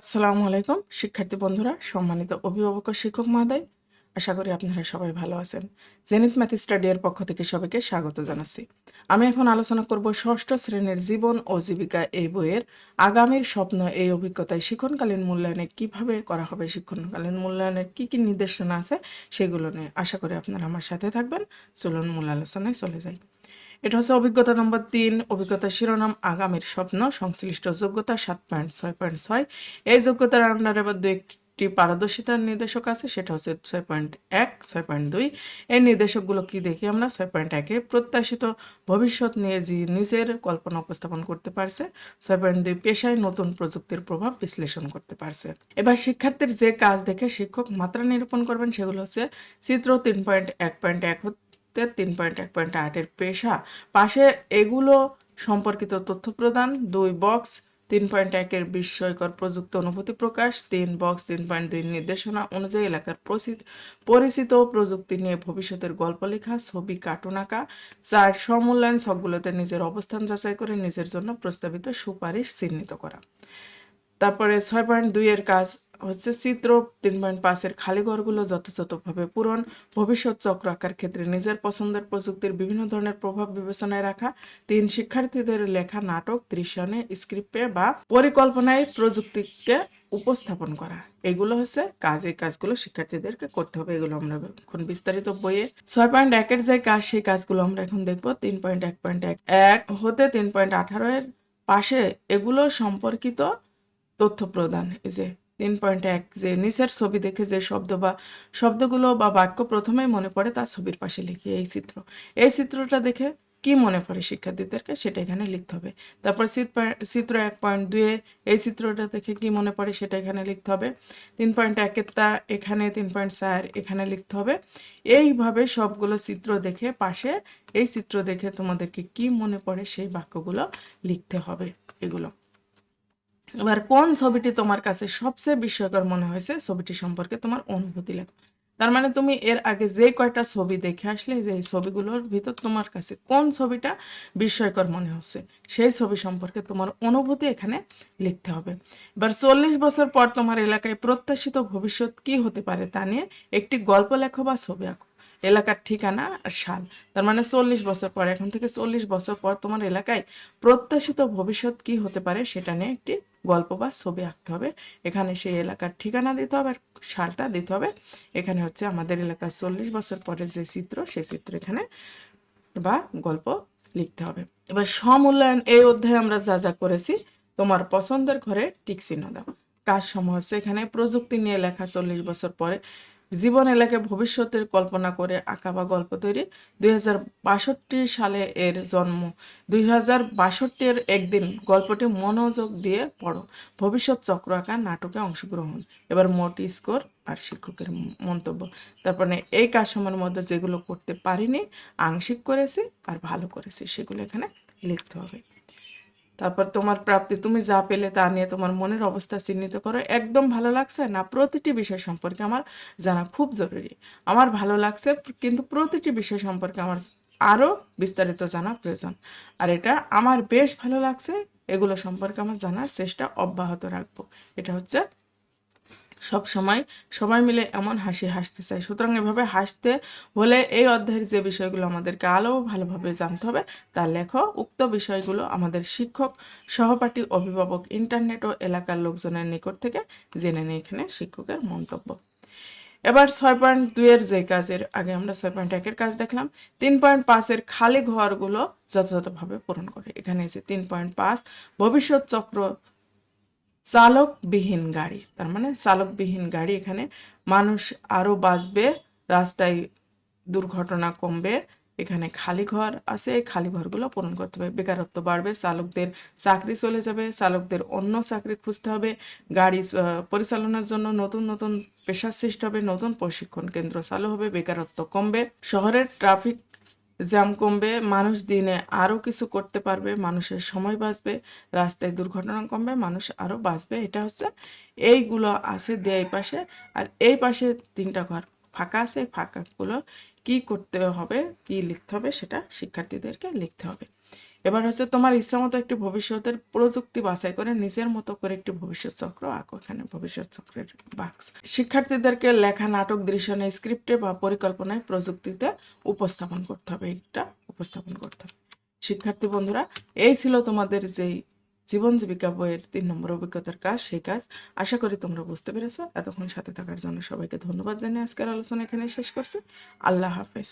আসসালামু আলাইকুম, শিক্ষার্থী বন্ধুরা, সম্মানিত অভিভাবক শিক্ষক মহোদয়। আশা করি আপনারা সবাই ভালো আছেন। জেনিত ম্যাথ স্টাডি এর পক্ষ থেকে সবাইকে স্বাগত জানাচ্ছি। আমি এখন আলোচনা করব ষষ্ঠ শ্রেণির জীবন ও জীবিকা এই বইয়ের আগামীর স্বপ্ন এই অভিজ্ঞতায় শিক্ষণকালীন মূল্যায়নে কীভাবে করা হবে, শিক্ষণকালীন মূল্যায়নের কি কি নির্দেশনা আছে, সেগুলো নিয়ে আশা করি আপনারা আমার সাথে থাকবেন। চলুন মূল আলোচনায় চলে যাই। এটা হচ্ছে অভিজ্ঞতা নম্বর তিন অভিজ্ঞতা শিরোনাম, আগামীর স্বপ্ন, সংশ্লিষ্ট যোগ্যতা সাত পয়েন্ট ছয় পয়েন্ট ছয়। এই যোগ্যতার আন্ডারে আবার দু একটি পারদর্শিতার নির্দেশক আছে, সেটা হচ্ছে ছয় পয়েন্ট এক, ছয় পয়েন্ট দুই। এই নির্দেশকগুলো কি দেখি আমরা? ছয় পয়েন্ট একে প্রত্যাশিত ভবিষ্যৎ নিয়ে যে নিজের কল্পনা উপস্থাপন করতে পারছে, ছয় পয়েন্ট দুই পেশায় নতুন প্রযুক্তির প্রভাব বিশ্লেষণ করতে পারছে। এবার শিক্ষার্থীর যে কাজ দেখে শিক্ষক মাত্রা নিরূপণ করবেন, সেগুলো হচ্ছে চিত্র তিন পয়েন্ট এক পয়েন্ট এক তে তিন পয়েন্ট এক পয়েন্ট আটের পেশা। পাশে এগুলো সম্পর্কিত তথ্য প্রদান, দুই বক্স তিন পয়েন্ট একের বিস্ময়কর প্রযুক্ত অনুভূতি প্রকাশ, তিন বক্স তিন পয়েন্ট দুই নির্দেশনা অনুযায়ী এলাকার পরিচিত প্রযুক্তি নিয়ে ভবিষ্যতের গল্প লেখা, ছবি কার্টুন আঁকা, চার সমূল্যায়ন সবগুলোতে নিজের অবস্থান যাচাই করে নিজের জন্য প্রস্তাবিত সুপারিশ চিহ্নিত করা। তারপরে ছয় পয়েন্ট দুইয়ের কাজ হচ্ছে চিত্র তিন পয়েন্ট পাঁচের খালি ঘরগুলো যথাযথভাবে পূরণ, ভবিষ্যৎ চক্র আঁকার ক্ষেত্রে নিজের পছন্দের প্রযুক্তির বিভিন্ন ধরনের প্রভাব বিবেচনায় রাখা, তিন শিক্ষার্থীদের লেখা নাটক, দৃশ্যনে স্ক্রিপ্টে বা পরিকল্পনায় প্রযুক্তিকে উপস্থাপন করা। এগুলো হচ্ছে কাজ, এই কাজগুলো শিক্ষার্থীদেরকে করতে হবে, এগুলো আমরা এখন বিস্তারিত বইয়ে ছয় পয়েন্ট একের যে কাজ, সেই কাজগুলো আমরা এখন দেখব। তিন পয়েন্ট এক পয়েন্ট এক এক হতে তিন পয়েন্ট আঠারো এর পাশে এগুলো সম্পর্কিত তথ্য প্রদান, এই যে তিন পয়েন্ট এক যে নিচের ছবি দেখে যে শব্দ বা শব্দগুলো বা বাক্য প্রথমেই মনে পড়ে তার ছবির পাশে লিখি এই চিত্র। এই চিত্রটা দেখে কি মনে পড়ে শিক্ষার্থীদেরকে সেটা এখানে লিখতে হবে। তারপর চিত্র এক পয়েন্ট দুয়ে এই চিত্রটা দেখে কি মনে পড়ে সেটা এখানে লিখতে হবে। তিন পয়েন্ট একেরটা এখানে, তিন পয়েন্ট চার এখানে লিখতে হবে। এইভাবে সবগুলো চিত্র দেখে পাশে এই চিত্র দেখে তোমাদেরকে কি মনে পড়ে সেই বাক্যগুলো লিখতে হবে এগুলো। এবার কোন ছবিটি তোমার কাছে সবচেয়ে বিস্ময়কর মনে হয়েছে? ছবিটি সম্পর্কে তোমার অনুভূতি লেখো। তার মানে তুমি এর আগে যে কয়টা ছবি দেখে আসলে যে ছবিগুলোর ভিতর তোমার কাছে কোন ছবিটা বিস্ময়কর মনে হচ্ছে, সেই ছবি সম্পর্কে তোমার অনুভূতি এখানে লিখতে হবে। এবার চল্লিশ বছর পর তোমার এলাকায় প্রত্যাশিত ভবিষ্যৎ কি হতে পারে তা নিয়ে একটি গল্প লেখো বা ছবি আঁকো। এলাকার ঠিকানা আর সাল। তার মানে চল্লিশ বছর পর, এখন থেকে চল্লিশ বছর পর তোমার এলাকায় প্রত্যাশিত ভবিষ্যৎ কি হতে পারে সেটা নিয়ে একটি গল্প বা ছবি আঁকতে হবে। এখানে সেই এলাকার ঠিকানা দিতে হবে, আর সালটা দিতে হবে। এখানে হচ্ছে আমাদের এলাকার চল্লিশ বছর পরের যে চিত্র, সেই চিত্র এখানে বা গল্প লিখতে হবে। এবার সমূল্যায়ন, এই অধ্যায়ে আমরা যা যা করেছি, তোমার পছন্দের ঘরে টিক চিহ্ন দাও। কাজ সমূহ হচ্ছে? এখানে প্রযুক্তি নিয়ে লেখা চল্লিশ বছর পরে। জীবন এলাকায় ভবিষ্যতের কল্পনা করে আঁকা বা গল্প তৈরি। দুই হাজার বাষট্টি সালে এর জন্ম। দুই বাষট্টির একদিন গল্পটি মনোযোগ দিয়ে পড়ো। ভবিষ্যৎ চক্র আঁকা নাটকে অংশগ্রহণ। এবার মোট স্কোর আর শিক্ষকের মন্তব্য। তারপরে এই কাজসমূহের মধ্যে যেগুলো করতে পারিনি, আংশিক করেছি আর ভালো করেছি, সেগুলো এখানে লিখতে হবে। তারপর তোমার প্রাপ্তি, তুমি যা পেলে তা নিয়ে তোমার মনের অবস্থা চিহ্নিত করো। একদম ভালো লাগছে না? প্রতিটি বিষয় সম্পর্কে আমার জানা খুব জরুরি। আমার ভালো লাগছে, কিন্তু প্রতিটি বিষয় সম্পর্কে আমার আরও বিস্তারিত জানা প্রয়োজন। আর এটা আমার বেশ ভালো লাগছে, এগুলো সম্পর্কে আমার জানার চেষ্টা অব্যাহত রাখব। এটা হচ্ছে সব সময় সবাই মিলে এমন হাসি হাসতে চাই। সুতরাং এভাবে হাসতে হলে এই অধ্যায়ের যে বিষয়গুলো আমাদেরকে আলো ভালোভাবে জানতে হবে তার লেখো। উক্ত বিষয়গুলো আমাদের শিক্ষক, সহপাঠী, অভিভাবক, ইন্টারনেট ও এলাকার লোকজনের নিকট থেকে জেনে নেই এখানে শিক্ষকের মন্তব্য। এবার ছয় পয়েন্ট দুইয়ের যে কাজের, আগে আমরা ছয় পয়েন্ট একের কাজ দেখলাম। তিন পয়েন্ট পাঁচের খালি ঘরগুলো যথাযথভাবে পূরণ করে। এখানে এসে তিন পয়েন্ট পাঁচ, ভবিষ্যৎ চক্র চালকবিহীন গাড়ি। তার মানে চালকবিহীন গাড়ি এখানে মানুষ আরও বাঁচবে, রাস্তায় দুর্ঘটনা কমবে, এখানে খালি ঘর আছে এই খালি ঘরগুলো পূরণ করতে হবে। বেকারত্ব বাড়বে, চালকদের চাকরি চলে যাবে, চালকদের অন্য চাকরি খুঁজতে হবে, গাড়ি পরিচালনার জন্য নতুন নতুন পেশার সৃষ্টি হবে, নতুন প্রশিক্ষণ কেন্দ্র চালু হবে, বেকারত্ব কমবে, শহরের ট্রাফিক জ্যাম কমবে, মানুষ দিনে আরও কিছু করতে পারবে, মানুষের সময় বাঁচবে, রাস্তায় দুর্ঘটনা কমবে, মানুষ আরও বাঁচবে, এটা হচ্ছে এইগুলো আছে দেয় পাশে। আর এই পাশে তিনটা ঘর, ফাঁকা আছে, ফাঁকাগুলো কি করতে হবে, কি লিখতে হবে সেটা শিক্ষার্থীদেরকে লিখতে হবে। এবার হচ্ছে তোমার ইচ্ছা মতো একটি ভবিষ্যতের প্রযুক্তি বাছাই করে নিজের মতো করে একটি ভবিষ্যৎ চক্র আঁকো। এখানে ভবিষ্যৎ চক্রের বাক্স। শিক্ষার্থীদেরকে লেখা, নাটক, দৃশ্যনে, স্ক্রিপ্টে বা পরিকল্পনায় প্রযুক্তিতে উপস্থাপন করতে হবে। এটা উপস্থাপন করতে হবে। শিক্ষার্থী বন্ধুরা, এই ছিল তোমাদের যেই জীবন জীবিকা বইয়ের তিন নম্বর অভিজ্ঞতার কাজ, সেই কাজ। আশা করি তোমরা বুঝতে পেরেছ। এতক্ষণ সাথে থাকার জন্য সবাইকে ধন্যবাদ জানিয়ে আজকের আলোচনা এখানে শেষ করছি। আল্লাহ হাফেজ।